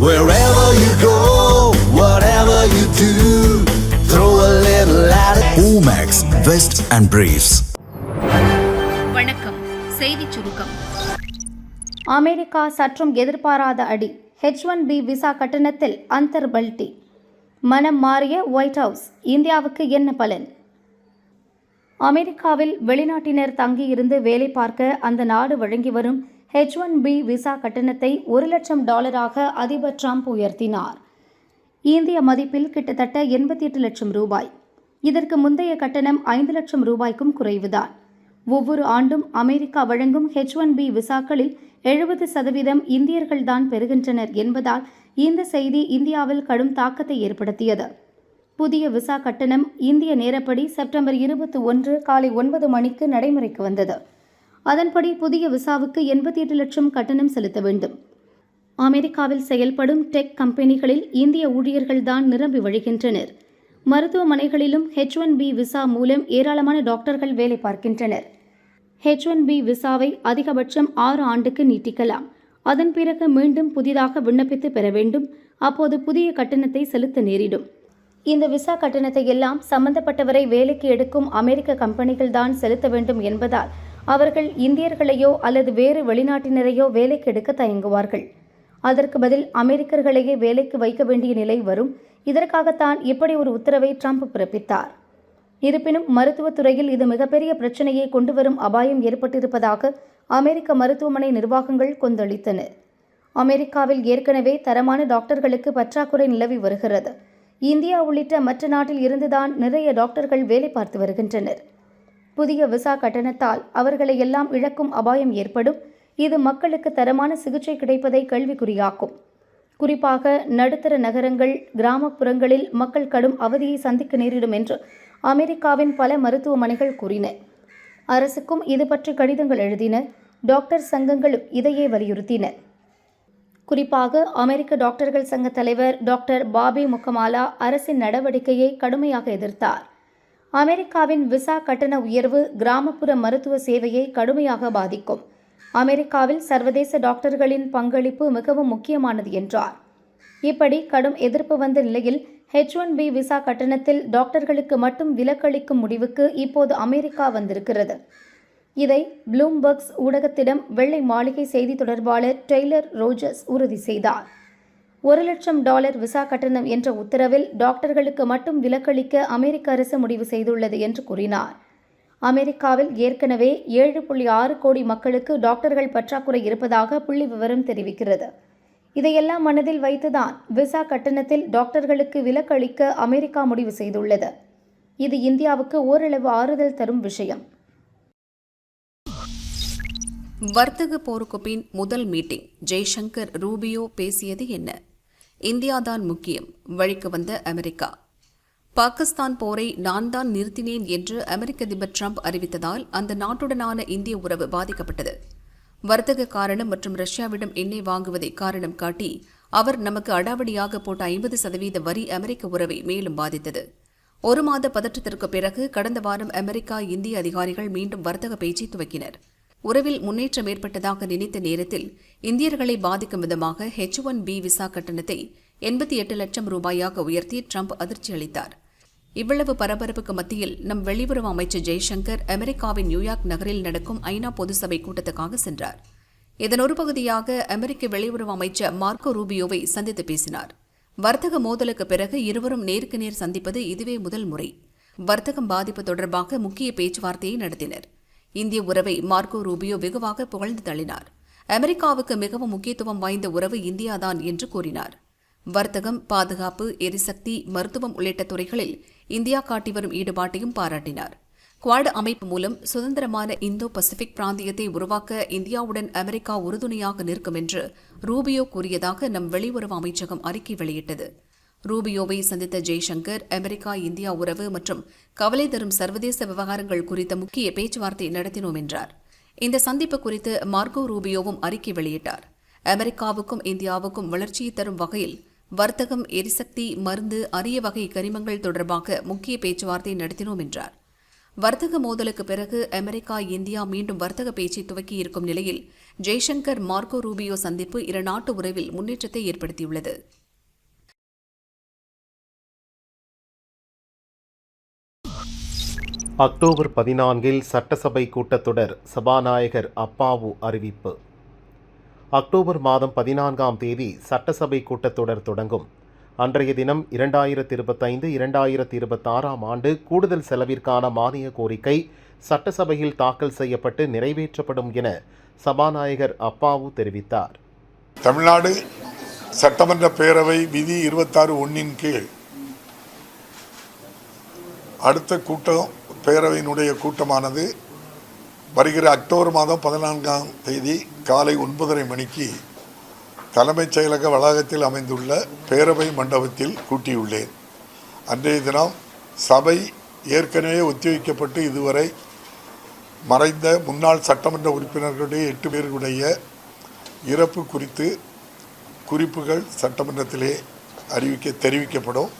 Wherever you go, whatever you do, throw a little at it. Omax, Vest and Briefs. வணக்கம். செய்திச் சுருக்கம். America சற்றும் எதிர்பாராத அடி. ஹெச் ஒன் பி விசா கட்டணத்தில் அந்தர் பல்டி மனம் மாறிய ஒயிட் ஹவுஸ் இந்தியாவுக்கு என்ன பலன்? அமெரிக்காவில் வெளிநாட்டினர் தங்கியிருந்து வேலை பார்க்க அந்த நாடு வழங்கி வரும் ஹெச் ஒன் பி விசா கட்டணத்தை ஒரு லட்சம் டாலராக அதிபர் ட்ரம்ப் உயர்த்தினார். இந்திய மதிப்பில் கிட்டத்தட்ட எண்பத்தி எட்டு லட்சம் ரூபாய். இதற்கு முந்தைய கட்டணம் ஐந்து லட்சம் ரூபாய்க்கும் குறைவுதான். ஒவ்வொரு ஆண்டும் அமெரிக்கா வழங்கும் ஹெச் ஒன் பி விசாக்களில் எழுபது சதவீதம் இந்தியர்கள்தான் பெறுகின்றனர் என்பதால் இந்த செய்தி இந்தியாவில் கடும் தாக்கத்தை ஏற்படுத்தியது. புதிய விசா கட்டணம் இந்திய நேரப்படி செப்டம்பர் இருபத்தி ஒன்று காலை ஒன்பது மணிக்கு நடைமுறைக்கு வந்தது. அதன்படி புதிய விசாவுக்கு எண்பத்தி எட்டு லட்சம் கட்டணம் செலுத்த வேண்டும். அமெரிக்காவில் செயல்படும் டெக் கம்பெனிகளில் இந்திய ஊழியர்கள்தான் நிரம்பி வழிகின்றனர். மருத்துவமனைகளிலும் ஹெச் ஒன் பி விசா மூலம் ஏராளமான டாக்டர்கள் வேலை பார்க்கின்றனர். ஹெச் ஒன் பி விசாவை அதிகபட்சம் ஆறு ஆண்டுக்கு நீட்டிக்கலாம். அதன் பிறகு மீண்டும் புதிதாக விண்ணப்பித்து பெற வேண்டும். அப்போது புதிய கட்டணத்தை செலுத்த நேரிடும். இந்த விசா கட்டணத்தை எல்லாம் சம்பந்தப்பட்டவரை வேலைக்கு எடுக்கும் அமெரிக்க கம்பெனிகள் தான் செலுத்த வேண்டும் என்பதால் அவர்கள் இந்தியர்களையோ அல்லது வேறு வெளிநாட்டினரையோ வேலைக்கு எடுக்க தயங்குவார்கள். அதற்கு பதில் அமெரிக்கர்களையே வேலைக்கு வைக்க வேண்டிய நிலை வரும். இதற்காகத்தான் இப்படி ஒரு உத்தரவை ட்ரம்ப் பிறப்பித்தார். இருப்பினும் மருத்துவத்துறையில் இது மிகப்பெரிய பிரச்சனையை கொண்டு வரும் அபாயம் ஏற்பட்டிருப்பதாக அமெரிக்க மருத்துவமனை நிர்வாகங்கள் கொந்தளித்தன. அமெரிக்காவில் ஏற்கனவே தரமான டாக்டர்களுக்கு பற்றாக்குறை நிலவி வருகிறது. இந்தியா உள்ளிட்ட மற்ற நாட்டில் இருந்துதான் நிறைய டாக்டர்கள் வேலை பார்த்து வருகின்றனர். புதிய விசா கட்டணத்தால் அவர்களை எல்லாம் இழக்கும் அபாயம் ஏற்படும். இது மக்களுக்கு தரமான சிகிச்சை கிடைப்பதை கேள்விக்குறியாக்கும். குறிப்பாக நடுத்தர நகரங்கள் கிராமப்புறங்களில் மக்கள் கடும் அவதியை சந்திக்க நேரிடும் என்று அமெரிக்காவின் பல மருத்துவமனைகள் கூறின. அரசுக்கும் இது பற்றி கடிதங்கள் எழுதின டாக்டர் சங்கங்களும் இதையே வலியுறுத்தின. குறிப்பாக அமெரிக்க டாக்டர்கள் சங்க தலைவர் டாக்டர் பாபி முக்கமாலா அரசின் நடவடிக்கையை கடுமையாக எதிர்த்தார். அமெரிக்காவின் விசா கட்டண உயர்வு கிராமப்புற மருத்துவ சேவையை கடுமையாக பாதிக்கும். அமெரிக்காவில் சர்வதேச டாக்டர்களின் பங்களிப்பு மிகவும் முக்கியமானது என்றார். இப்படி கடும் எதிர்ப்பு வந்த நிலையில் ஹெச் ஒன் பி விசா கட்டணத்தில் டாக்டர்களுக்கு மட்டும் விலக்களிக்கும் முடிவுக்கு இப்போது அமெரிக்கா வந்திருக்கிறது. இதை ப்ளூம்பர்க்ஸ் ஊடகத்திடம் வெள்ளை மாளிகை செய்தி தொடர்பாளர் டெய்லர் ரோஜர்ஸ் உறுதி செய்தார். ஒரு லட்சம் டாலர் விசா கட்டணம் என்ற உத்தரவில் டாக்டர்களுக்கு மட்டும் விலக்களிக்க அமெரிக்க அரசு முடிவு செய்துள்ளது என்று கூறினார். அமெரிக்காவில் ஏற்கனவே ஏழு புள்ளி ஆறு கோடி மக்களுக்கு டாக்டர்கள் பற்றாக்குறை இருப்பதாக புள்ளி விவரம் தெரிவிக்கிறது. இதையெல்லாம் மனதில் வைத்துதான் விசா கட்டணத்தில் டாக்டர்களுக்கு விலக்களிக்க அமெரிக்கா முடிவு செய்துள்ளது. இது இந்தியாவுக்கு ஓரளவு ஆறுதல் தரும் விஷயம். வர்த்தக போருக்கு பின் முதல் மீட்டிங். ஜெய்சங்கர் ரூபியோ பேசியது என்ன? இந்தியாதான் முக்கியம் வழிக்கு வந்த அமெரிக்கா. பாகிஸ்தான் போரை நான் தான் நிறுத்தினேன் என்று அமெரிக்க அதிபர் ட்ரம்ப் அறிவித்ததால் அந்த நாட்டுடனான இந்திய உறவு பாதிக்கப்பட்டது. வர்த்தக காரணம் மற்றும் ரஷ்யாவிடம் எண்ணெய் வாங்குவதை காரணம் காட்டி அவர் நமக்கு அடாவடியாக போட்ட ஐம்பது சதவீத வரி அமெரிக்க உறவை மேலும் பாதித்தது. ஒரு மாத பதற்றத்திற்கு பிறகு கடந்த வாரம் அமெரிக்கா இந்திய அதிகாரிகள் மீண்டும் வர்த்தக பேச்சை துவக்கினர். உறவில் முன்னேற்றம் ஏற்பட்டதாக நினைத்த நேரத்தில் இந்தியர்களை பாதிக்கும் விதமாக ஹெச் ஒன் பி விசா கட்டணத்தை எண்பத்தி எட்டு லட்சம் ரூபாயாக உயர்த்தி ட்ரம்ப் அதிர்ச்சி அளித்தார். இவ்வளவு பரபரப்புக்கு மத்தியில் நம் வெளியுறவு அமைச்சர் ஜெய்சங்கர் அமெரிக்காவின் நியூயார்க் நகரில் நடக்கும் ஐநா பொதுசபை கூட்டத்துக்காக சென்றார். இதன் ஒரு பகுதியாக அமெரிக்க வெளியுறவு அமைச்சர் மார்க்கோ ரூபியோவை சந்தித்து பேசினார். வர்த்தக மோதலுக்கு பிறகு இருவரும் நேருக்கு நேர் சந்திப்பது இதுவே முதல் முறை. வர்த்தகம் பாதிப்பு தொடர்பாக முக்கிய பேச்சுவார்த்தையை நடத்தினர். இந்திய உறவை மார்க்கோ ரூபியோ வெகுவாக புகழ்ந்து தள்ளினார். அமெரிக்காவுக்கு மிகவும் முக்கியத்துவம் வாய்ந்த உறவு இந்தியாதான் என்று கூறினார். வர்த்தகம் பாதுகாப்பு எரிசக்தி மருத்துவம் உள்ளிட்ட துறைகளில் இந்தியா காட்டி வரும் ஈடுபாட்டையும் பாராட்டினார். குவாட் அமைப்பு மூலம் சுதந்திரமான இந்தோ பசிபிக் பிராந்தியத்தை உருவாக்க இந்தியாவுடன் அமெரிக்கா உறுதுணையாக நிற்கும் என்று ரூபியோ கூறியதாக நம் வெளியுறவு அமைச்சகம் அறிக்கை வெளியிட்டது. ரூபியோவை சந்தித்த ஜெய்சங்கர் அமெரிக்கா இந்தியா உறவு மற்றும் கவலை தரும் சர்வதேச விவகாரங்கள் குறித்த முக்கிய பேச்சுவார்த்தை நடத்தினோம் என்றார். இந்த சந்திப்பு குறித்து மார்கோ ரூபியோவும் அறிக்கை வெளியிட்டார். அமெரிக்காவுக்கும் இந்தியாவுக்கும் வளர்ச்சியை தரும் வகையில் வர்த்தகம் எரிசக்தி மருந்து அரிய வகை கரிமங்கள் தொடர்பாக முக்கிய பேச்சுவார்த்தை நடத்தினோம் என்றார். வர்த்தக மோதலுக்கு பிறகு அமெரிக்கா இந்தியா மீண்டும் வர்த்தக பேச்சை துவக்கி இருக்கும் நிலையில் ஜெய்சங்கர் மார்கோ ரூபியோ சந்திப்பு இரு நாட்டு உறவில் முன்னேற்றத்தை ஏற்படுத்தியுள்ளது. அக்டோபர் பதினான்கில் சட்டசபை கூட்டத்தொடர் சபாநாயகர் அப்பாவு அறிவிப்பு. அக்டோபர் மாதம் பதினான்காம் தேதி சட்டசபை கூட்டத்தொடர் தொடங்கும். அன்றைய தினம் இரண்டாயிரத்தி இருபத்தைந்து இரண்டாயிரத்தி இருபத்தாறாம் ஆண்டு கூடுதல் செலவிற்கான மானிய கோரிக்கை சட்டசபையில் தாக்கல் செய்யப்பட்டு நிறைவேற்றப்படும் என சபாநாயகர் அப்பாவு தெரிவித்தார். தமிழ்நாடு சட்டமன்ற பேரவை விதி இருபத்தாறு ஒன்றின் கீழ் அடுத்த கூட்டம் பேரவையினுடைய கூட்டமானது வருகிற அக்டோபர் மாதம் பதினான்காம் தேதி காலை ஒன்பதரை மணிக்கு தலைமைச் செயலக வளாகத்தில் அமைந்துள்ள பேரவை மண்டபத்தில் கூட்டியுள்ளேன். அன்றைய தினம் சபை ஏற்கனவே ஒத்திவைக்கப்பட்டு இதுவரை மறைந்த முன்னாள் சட்டமன்ற உறுப்பினர்களுடைய எட்டு பேர்களுடைய இறப்பு குறித்து குறிப்புகள் சட்டமன்றத்திலே அறிவிக்க தெரிவிக்கப்படும்.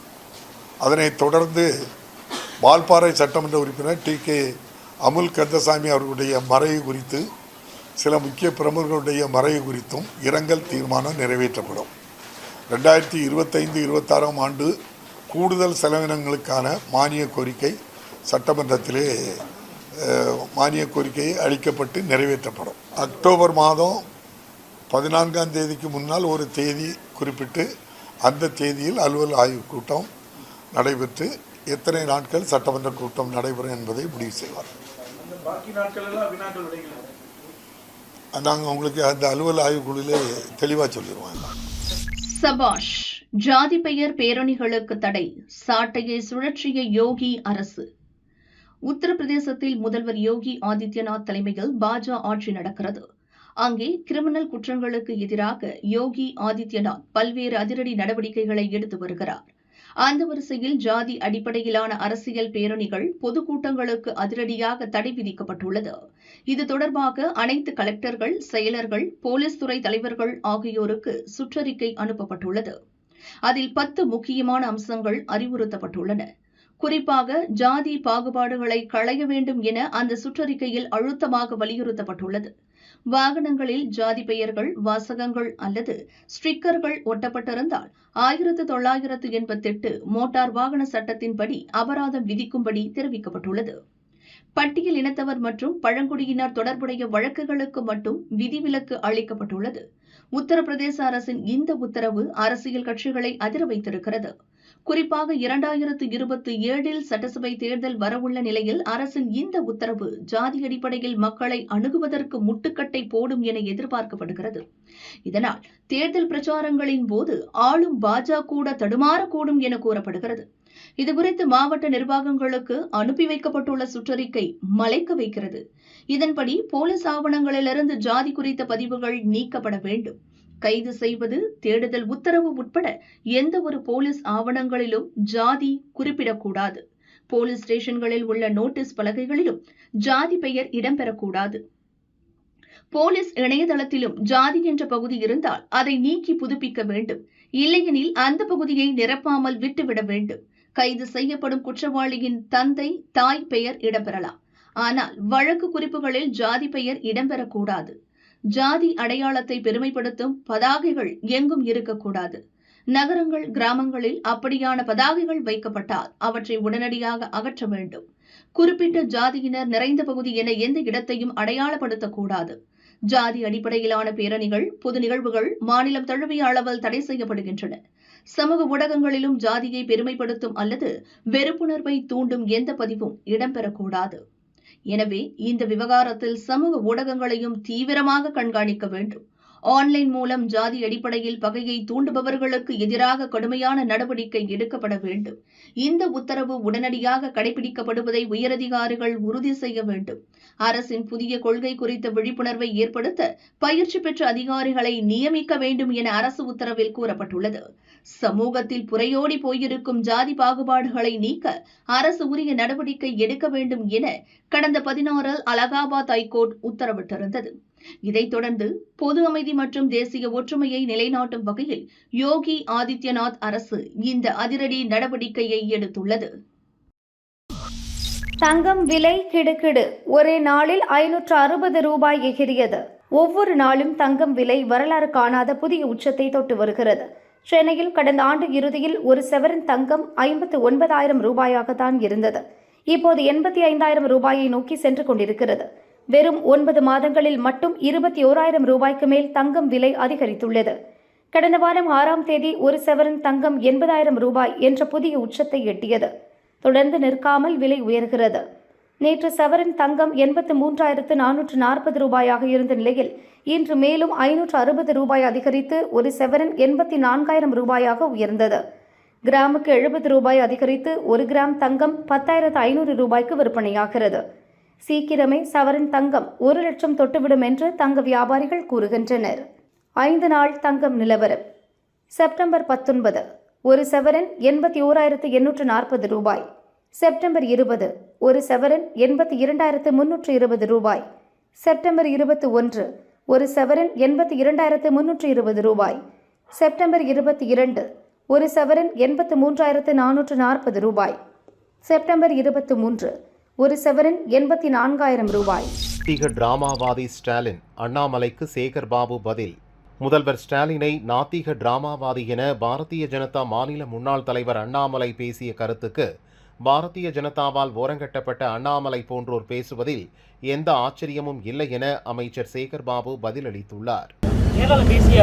அதனைத் தொடர்ந்து வால்பாறை சட்டமன்ற உறுப்பினர் டி கே அமுல் கந்தசாமி அவர்களுடைய மறைவு குறித்து சில முக்கிய பிரமுகர்களுடைய மறைவு குறித்தும் இரங்கல் தீர்மானம் நிறைவேற்றப்படும். ரெண்டாயிரத்தி இருபத்தைந்து இருபத்தாறாம் ஆண்டு கூடுதல் செலவினங்களுக்கான மானிய கோரிக்கை சட்டமன்றத்திலே மானிய கோரிக்கை அளிக்கப்பட்டு நிறைவேற்றப்படும். அக்டோபர் மாதம் பதினான்காம் தேதிக்கு முன்னால் ஒரு தேதி குறிப்பிட்டு அந்த தேதியில் அலுவல் ஆய்வு கூட்டம் நடைபெற்று எத்தனை நாட்கள் சட்டமன்ற கூட்டம் நடைபெறும் என்பதை முடிவு செய்வார். நாங்கள் உங்களுக்கு அந்த அலுவல் ஆய்வு குழுவிலே தெளிவாக சொல்லிடுவோம். சபாஷ் ஜாதி பெயர் பேரணிகளுக்கு தடை சாட்டையை சுழற்றிய யோகி அரசு. உத்தரப்பிரதேசத்தில் முதல்வர் யோகி ஆதித்யநாத் தலைமையில் பாஜ ஆட்சி நடக்கிறது. அங்கே கிரிமினல் குற்றங்களுக்கு எதிராக யோகி ஆதித்யநாத் பல்வேறு அதிரடி நடவடிக்கைகளை எடுத்து வருகிறார். அந்த வரிசையில் ஜாதி அடிப்படையிலான அரசியல் பேரணிகள் பொதுக்கூட்டங்களுக்கு அதிரடியாக தடை விதிக்கப்பட்டுள்ளது. இது தொடர்பாக அனைத்து கலெக்டர்கள் செயலர்கள் போலீஸ் துறை தலைவர்கள் ஆகியோருக்கு சுற்றறிக்கை அனுப்பப்பட்டுள்ளது. அதில் பத்து முக்கியமான அம்சங்கள் அறிவுறுத்தப்பட்டுள்ளன. குறிப்பாக ஜாதி பாகுபாடுகளை களைய வேண்டும் என அந்த சுற்றறிக்கையில் அழுத்தமாக வலியுறுத்தப்பட்டுள்ளது. வாகனங்களில் ஜாதி பெயர்கள் வாசகங்கள் அல்லது ஸ்டிக்கர்கள் ஒட்டப்பட்டிருந்தால் ஆயிரத்து தொள்ளாயிரத்து எண்பத்தெட்டு மோட்டார் வாகன சட்டத்தின்படி அபராதம் விதிக்கும்படி தெரிவிக்கப்பட்டுள்ளது. பட்டியல் இனத்தவர் மற்றும் பழங்குடியினர் தொடர்புடைய வழக்குகளுக்கு மட்டும் விதிவிலக்கு அளிக்கப்பட்டுள்ளது. உத்தரப்பிரதேச அரசின் இந்த உத்தரவு அரசியல் கட்சிகளை அதிர வைத்திருக்கிறது. குறிப்பாக இரண்டாயிரத்து இருபத்தி ஏழில் சட்டசபை தேர்தல் வரவுள்ள நிலையில் அரசின் இந்த உத்தரவு ஜாதி அடிப்படையில் மக்களை அணுகுவதற்கு முட்டுக்கட்டை போடும் என எதிர்பார்க்கப்படுகிறது. இதனால் தேர்தல் பிரச்சாரங்களின் போது ஆளும் பாஜக கூட தடுமாறக்கூடும் என கூறப்படுகிறது. இதுகுறித்து மாவட்ட நிர்வாகங்களுக்கு அனுப்பி வைக்கப்பட்டுள்ள சுற்றறிக்கை மலைக்க வைக்கிறது. இதன்படி போலீஸ் ஆவணங்களிலிருந்து ஜாதி குறித்த பதிவுகள் நீக்கப்பட வேண்டும். கைது செய்வது தேடுதல் உத்தரவு உட்பட எந்த ஒரு போலீஸ் ஆவணங்களிலும் ஜாதி குறிப்பிடக்கூடாது. போலீஸ் ஸ்டேஷன்களில் உள்ள நோட்டீஸ் பலகைகளிலும் ஜாதி பெயர் இடம்பெறக்கூடாது. போலீஸ் இணையதளத்திலும் ஜாதி என்ற பகுதி இருந்தால் அதை நீக்கி புதுப்பிக்க வேண்டும். இல்லையெனில் அந்த பகுதியை நிரப்பாமல் விட்டுவிட வேண்டும். கைது செய்யப்படும் குற்றவாளியின் தந்தை தாய் பெயர் இடம்பெறலாம். ஆனால் வழக்கு குறிப்புகளில் ஜாதி பெயர் இடம்பெறக்கூடாது. ஜாதி அடையாளத்தை பெருமைப்படுத்தும் பதாகைகள் எங்கும் இருக்கக்கூடாது. நகரங்கள் கிராமங்களில் அப்படியான பதாகைகள் வைக்கப்பட்டால் அவற்றை உடனடியாக அகற்ற வேண்டும். குறிப்பிட்ட ஜாதியினர் நிறைந்த பகுதி என எந்த இடத்தையும் அடையாளப்படுத்தக்கூடாது. ஜாதி அடிப்படையிலான பேரணிகள் பொது நிகழ்வுகள் மாநிலம் தழுவிய அளவில் தடை செய்யப்படுகின்றன. சமூக ஊடகங்களிலும் ஜாதியை பெருமைப்படுத்தும் அல்லது வெறுப்புணர்வை தூண்டும் எந்த பதிவும் இடம்பெறக்கூடாது. எனவே இந்த விவகாரத்தில் சமூக ஊடகங்களையும் தீவிரமாக கண்காணிக்க வேண்டும். ஆன்லைன் மூலம் ஜாதி அடிப்படையில் பகையை தூண்டுபவர்களுக்கு எதிராக கடுமையான நடவடிக்கை எடுக்கப்பட வேண்டும். இந்த உத்தரவு உடனடியாக கடைபிடிக்கப்படுவதை உயரதிகாரிகள் உறுதி செய்ய வேண்டும். அரசின் புதிய கொள்கை குறித்த விழிப்புணர்வை ஏற்படுத்த பயிற்சி பெற்ற அதிகாரிகளை நியமிக்க வேண்டும் என அரசு உத்தரவில் கூறப்பட்டுள்ளது. சமூகத்தில் புரையோடி போயிருக்கும் ஜாதி பாகுபாடுகளை நீக்க அரசு உரிய நடவடிக்கை எடுக்க வேண்டும் என கடந்த பதினாறில் அலகாபாத் ஐகோர்ட் உத்தரவிட்டிருந்தது. இதைத் தொடர்ந்து பொது அமைதி மற்றும் தேசிய ஒற்றுமையை நிலைநாட்டும் வகையில் யோகி ஆதித்யநாத் அரசு இந்த அதிரடி நடவடிக்கையை எடுத்துள்ளது. தங்கம் விலை கிடுகிடு. ஒரே நாளில் ஐநூற்று அறுபது ரூபாய் எகிரியது ஒவ்வொரு நாளும் தங்கம் விலை வரலாறு காணாத புதிய உச்சத்தை தொட்டு வருகிறது. சென்னையில் கடந்த ஆண்டு இறுதியில் ஒரு செவரன் தங்கம் ஐம்பத்து ஒன்பதாயிரம் ரூபாயாகத்தான் இருந்தது. இப்போது எண்பத்தி ஐந்தாயிரம் ரூபாயை நோக்கி சென்று கொண்டிருக்கிறது. வெறும் ஒன்பது மாதங்களில் மட்டும் இருபத்தி ஓராயிரம் ரூபாய்க்கு மேல் தங்கம் விலை அதிகரித்துள்ளது. கடந்த வாரம் ஆறாம் தேதி ஒரு செவரன் தங்கம் எண்பதாயிரம் ரூபாய் என்ற புதிய உச்சத்தை எட்டியது. தொடர்ந்து நிற்காமல் விலை உயர்கிறது. நேற்று சவரன் தங்கம் எண்பத்து மூன்றாயிரத்து நானூற்று நாற்பது ரூபாயாக இருந்த நிலையில் இன்று மேலும் ஐநூற்று அறுபது ரூபாய் அதிகரித்து ஒரு செவரன் எண்பத்தி நான்காயிரம் ரூபாயாக உயர்ந்தது. கிராமுக்கு எழுபது ரூபாய் அதிகரித்து ஒரு கிராம் தங்கம் பத்தாயிரத்து ஐநூறு ரூபாய்க்கு விற்பனையாகிறது. சீக்கிரமே சவரன் தங்கம் ஒரு லட்சம் தொட்டுவிடும் என்று தங்க வியாபாரிகள் கூறுகின்றனர். ஐந்து நாள் தங்கம் நிலவரம். செப்டம்பர் பத்தொன்பது. ஒரு செவரன் எண்பத்தி ஓராயிரத்து எண்ணூற்று நாற்பது ரூபாய். செப்டம்பர் இருபது ஒரு செவரன் எண்பத்தி இரண்டாயிரத்து முன்னூற்று இருபது ரூபாய். செப்டம்பர் இருபத்தி ஒன்று ஒரு செவரன் எண்பத்தி இரண்டாயிரத்து முன்னூற்று இருபது ரூபாய். செப்டம்பர் இருபத்தி இரண்டு ஒரு செவரன் எண்பத்து மூன்றாயிரத்து நானூற்று நாற்பது ரூபாய். செப்டம்பர் இருபத்தி மூன்று ஒரு செவரன் எண்பத்தி நான்காயிரம் ரூபாய். நாத்திக டிராமாவாதி ஸ்டாலின் அண்ணாமலைக்கு சேகர் பாபு பதில். முதல்வர் ஸ்டாலினை நாத்திக டிராமாவாதி என பாரதிய ஜனதா மாநில முன்னாள் தலைவர் அண்ணாமலை பேசிய கருத்துக்கு பாரதிய ஜனதாவால் ஓரங்கட்டப்பட்ட அண்ணாமலை போன்றோர் பேசுவதில் எந்த ஆச்சரியமும் இல்லை என அமைச்சர் சேகர் பாபு பதிலளித்துள்ளார். கேரளாவில் பேசிய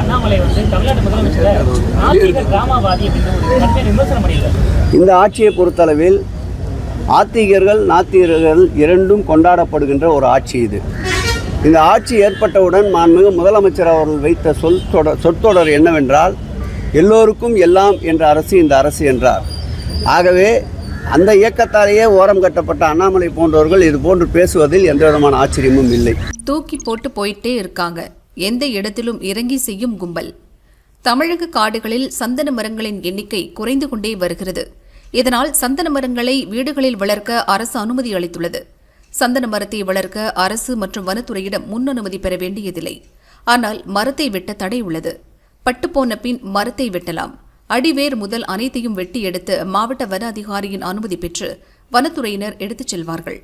அண்ணாமலை வந்து தமிழ்நாடு முதலமைச்சரை நாத்திக டிராமாவாதி அப்படின்னு ஒரு கடுமையான விமர்சனம் பண்ணியிருக்காரு. இந்த ஆட்சியை பொறுத்தளவில் ஆத்திகர்கள் நாத்திகர்கள் இரண்டும் கொண்டாடப்படுகின்ற ஒரு ஆட்சி இது. இந்த ஆட்சி ஏற்பட்டவுடன் மாண்புமிகு முதலமைச்சர் அவர்கள் வைத்த சொல் தொடர் சொற்றொடர் என்னவென்றால் எல்லோருக்கும் எல்லாம் என்ற அரசு இந்த அரசு என்றார். ஆகவே அந்த இயக்கத்தாலேயே ஓரம் கட்டப்பட்ட அண்ணாமலை போன்றவர்கள் இது போன்று பேசுவதில் எந்த விதமான ஆச்சரியமும் இல்லை. தூக்கி போட்டு போயிட்டே இருக்காங்க. எந்த இடத்திலும் இறங்கி செய்யும் கும்பல். தமிழக காடுகளில் சந்தன மரங்களின் எண்ணிக்கை குறைந்து கொண்டே வருகிறது. இதனால் சந்தன மரங்களை வீடுகளில் வளர்க்க அரசு அனுமதி அளித்துள்ளது. சந்தன மரத்தை வளர்க்க அரசு மற்றும் வனத்துறையிடம் முன் அனுமதி பெற வேண்டியதில்லை. ஆனால் மரத்தை வெட்ட தடை உள்ளது. பட்டுப்போன பின் மரத்தை வெட்டலாம். அடிவேர் முதல் அனைத்தையும் வெட்டி எடுத்து மாவட்ட வன அதிகாரியின் அனுமதி பெற்று வனத்துறையினர் எடுத்துச் செல்வார்கள்.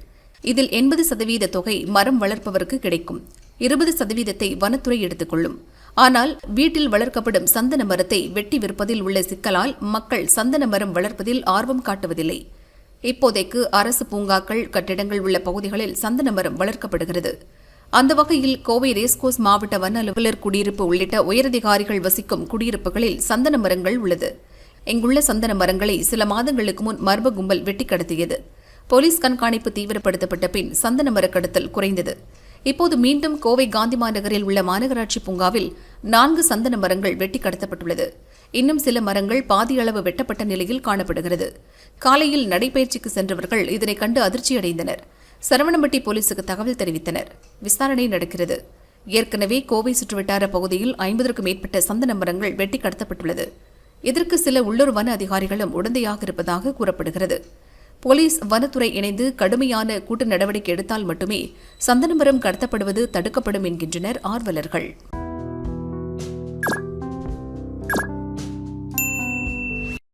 இதில் எண்பது சதவீத தொகை மரம் வளர்ப்பவருக்கு கிடைக்கும். இருபது சதவீதத்தை வனத்துறை எடுத்துக்கொள்ளும். ஆனால் வீட்டில் வளர்க்கப்படும் சந்தன மரத்தை வெட்டி விற்பதில் உள்ள சிக்கலால் மக்கள் சந்தன மரம் வளர்ப்பதில் ஆர்வம் காட்டுவதில்லை. இப்போதைக்கு அரசு பூங்காக்கள் கட்டிடங்கள் உள்ள பகுதிகளில் சந்தன மரம் வளர்க்கப்படுகிறது. அந்த வகையில் கோவை ரேஸ்கோஸ் மாவட்ட வன அலுவலர் குடியிருப்பு உள்ளிட்ட உயரதிகாரிகள் வசிக்கும் குடியிருப்புகளில் சந்தன மரங்கள் உள்ளது. இங்குள்ள சந்தன மரங்களை சில மாதங்களுக்கு முன் மர்ம கும்பல் வெட்டி கடத்தியது. போலீஸ் கண்காணிப்பு தீவிரப்படுத்தப்பட்ட பின் சந்தன மரக்கடத்தல் குறைந்தது. இப்போது மீண்டும் கோவை காந்தி மாநகரில் உள்ள மாநகராட்சி பூங்காவில் நான்கு சந்தன மரங்கள் வெட்டி கடத்தப்பட்டுள்ளது. இன்னும் சில மரங்கள் பாதியளவு வெட்டப்பட்ட நிலையில் காணப்படுகிறது. காலையில் நடைபயிற்சிக்கு சென்றவர்கள் இதனை கண்டு அதிர்ச்சியடைந்தனர். சரவணம்பட்டி போலீசுக்கு தகவல் தெரிவித்தனர். விசாரணை நடக்கிறது. ஏற்கனவே கோவை சுற்றுவட்டார பகுதியில் ஐம்பதற்கும் மேற்பட்ட சந்த நம்பரங்கள் வெட்டி கடத்தப்பட்டுள்ளது. இதற்கு சில உள்ளூர் வன அதிகாரிகளும் உடந்தையாக இருப்பதாக கூறப்படுகிறது. போலீஸ் வனத்துறை இணைந்து கடுமையான கூட்டு நடவடிக்கை எடுத்தால் மட்டுமே சந்தனமரம் கடத்தப்படுவது தடுக்கப்படும் என்கின்றனர் ஆர்வலர்கள்.